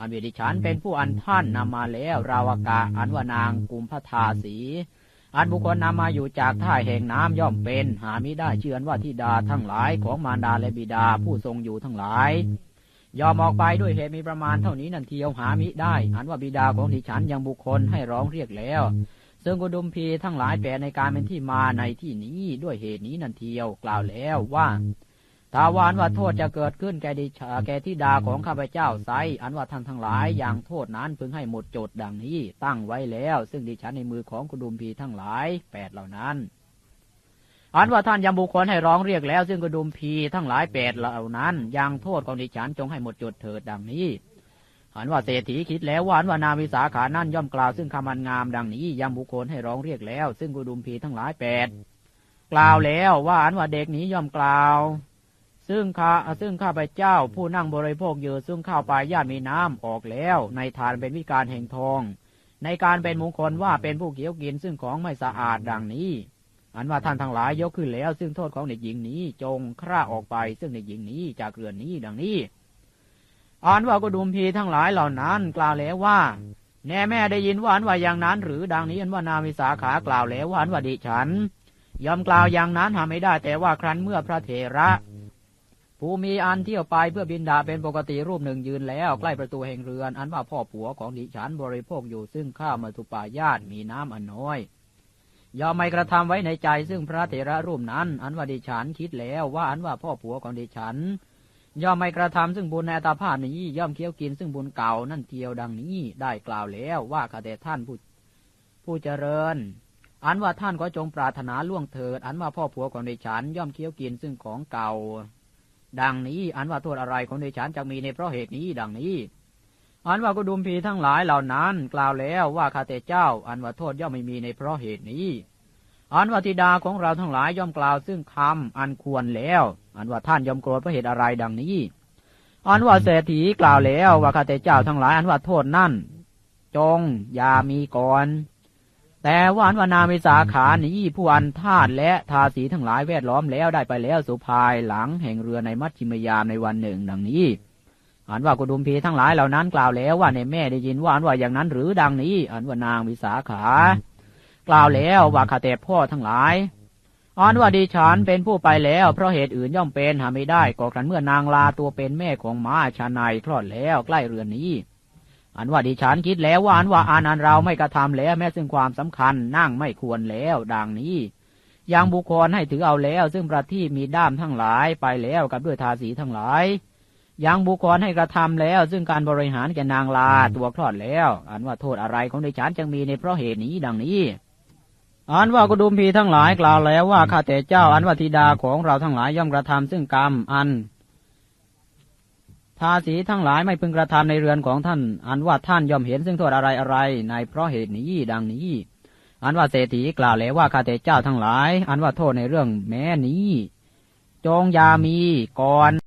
อันวิดิฉันเป็นผู้อันท่านนำมาแล้วราวกะอันว่านางกุมพทาสี อันบุคคลนำมาอยู่จากท่ายแห่งน้ำย่อมเป็น หามิได้เชื่อนว่าทิดาทั้งหลายของมารดาและบิดาผู้ทรงอยู่ทั้งหลายยอมออกไปด้วยเหตุมีประมาณเท่านี้นันเทียวหามิได้ อันว่าบิดาของดิฉันยังบุคคลให้ร้องเรียกแล้ว ซึ่งกุดุมพีทั้งหลายแปลในการเป็นที่มาในที่นี้ด้วยเหตุนี้นันเทียวกล่าวแล้วว่า ถาวานว่าโทษจะเกิดขึ้นแก่ดิชาแก่ทิดาของข้าพเจ้าไซอันว่าท่านทั้งหลายอย่างโทษนั้นพึงให้หมดจดดังนี้ ตั้งไว้แล้ว ซึ่งดิฉันในมือของกุดุมพีทั้งหลายแปดเหล่านั้น อันว่าท่านยังบุคคลให้ร้องเรียกแล้ว ซึ่งกระดุมพีทั้งหลายแปดเหล่านั้นอยังโทษของดิฉันจงให้หมดจดเถิดดังนี้อันว่าเศรษฐีคิดแล้วว่าอันว่านาวิสาขานั่นย่อมกล่าวซึ่งคำอันงามดังนี้ยังบุคคลให้ร้องเรียกแล้ว ซึ่งกระดุมพีทั้งหลายแปดกล่าวแล้วว่าอันว่าเด็กนี้ย่อมกล่าว ซึ่งข้าซึ่งข้าพเจ้าผู้นั่งบริโภคอยู่ซึ่งข้าวปลายญาติมีน้ำออกแล้ว ในทานเป็นวิการแห่งทอง ในการเป็นมงคลว่าเป็นผู้เกี่ยวกินซึ่งของไม่สะอาดดังนี้ อันว่าท่านทั้งหลายยกขึ้นแล้ว ซึ่งโทษของเด็กหญิงนี้จงคร่าออกไป ซึ่งเด็กหญิงนี้จากเรือนนี้ดังนี้อันว่ากุดุมพีทั้งหลายเหล่านั้นกล่าวแล้วว่าแน่แม่ได้ยินว่าอันว่าอย่างนั้น หรือดังนี้อันว่านาวิสาขากล่าวแล้วว่าอันว่าดิฉันยอมกล่าวอย่างนั้นหาไม่ได้แต่ว่าครั้นเมื่อพระเถระ ผู้มีอันเที่ยวไปเพื่อบินดาเป็นปกติรูปหนึ่งยืนแล้ว ใกล้ประตูแห่งเรือน อันว่าพ่อผัวของดิฉันบริโภคอยู่ซึ่งข้าวมาตุปายาตมีน้ำอันน้อยยอมไม่กระทำไว้ในใจซึ่งพระเถระรูปนั้น อันว่าดิฉันคิดแล้วว่าอันว่าพ่อผัวของดิฉันย่อมไม่กระทำซึ่งบุญในอัตภาพนี้ ย่อมเคี้ยวกินซึ่งบุญเก่านั่นเทียวดังนี้ได้กล่าวแล้วว่าข้าแต่ท่านผู้ผู้เจริญ อันว่าท่านก็จงปรารถนาล่วงเถิด อันว่าพ่อผัวของดิฉัน ย่อมเคี้ยวกินซึ่งของเก่า ดังนี้ อันว่าโทษอะไรของดิฉันจะมีในเพราะเหตุนี้ดังนี้ อันว่ากุดุมพีทั้งหลายเหล่านั้น กล่าวแล้วว่าข้าแต่เจ้า อันว่าโทษย่อมไม่มีในเพราะเหตุนี้ อันว่าธิดาของเราทั้งหลายย่อมกล่าวซึ่งคำอันควรแล้ว อันว่าท่านย่อมโกรธเพราะเหตุอะไรดังนี้ อันว่าเศรษฐีกล่าวแล้วว่าข้าแต่เจ้าทั้งหลาย อันว่าโทษนั่น จงอย่ามีก่อน แต่ว่าอันวานามิสาขานี้ผู้อันทาตและทาสีทั้งหลายแวดล้อมแล้วได้ไปแล้วสุภายหลังแห่งเรือในมัชชิมยามในวันหนึ่งดังนี้อันว่ากุดุมพีทั้งหลายเหล่านั้นกล่าวแล้วว่าในแม่ได้ยินว่าอันว่าอย่างนั้นหรือดังนี้ อันว่านางวิสาขา กล่าวแล้วว่าข้าแต่พ่อทั้งหลายอันว่าดิฉันเป็นผู้ไปแล้วเพราะเหตุอื่นย่อมเป็นหาไม่ได้ก็ครั้นเมื่อนางลาตัวเป็นแม่ของม้าชาในคลอดแล้วใกล้เรือนนี้ อันว่าดิฉันคิดแล้วว่าอันว่าอานันเราไม่กระทำแล้วแม้ซึ่งความสำคัญนั่งไม่ควรแล้ว ดังนี้ยังบุคคลให้ถือเอาแล้ว ซึ่งประทีปมีด้ามทั้งหลายไปแล้วกับด้วยทาสีทั้งหลายยังบุคคลให้กระทำแล้ว ซึ่งการบริหารแก่นางลาตัวคลอดแล้ว อันว่าโทษอะไรของดิฉันจึงมีในเพราะเหตุนี้ดังนี้อันว่ากุดุมพีทั้งหลายกล่าวแล้วว่าข้าแต่เจ้าอันว่าธิดาของเราทั้งหลายย่อมกระทำซึ่งกรรมอัน ทาสีทั้งหลายไม่พึงกระทำในเรือนของท่าน อันว่าท่านย่อมเห็นซึ่งโทษอะไรอะไร ในเพราะเหตุนี้ดังนี้ อันว่าเศรษฐีกล่าวแล้วว่าข้าแต่เจ้าทั้งหลาย อันว่าโทษในเรื่องแม้นี้ จงยามีก่อน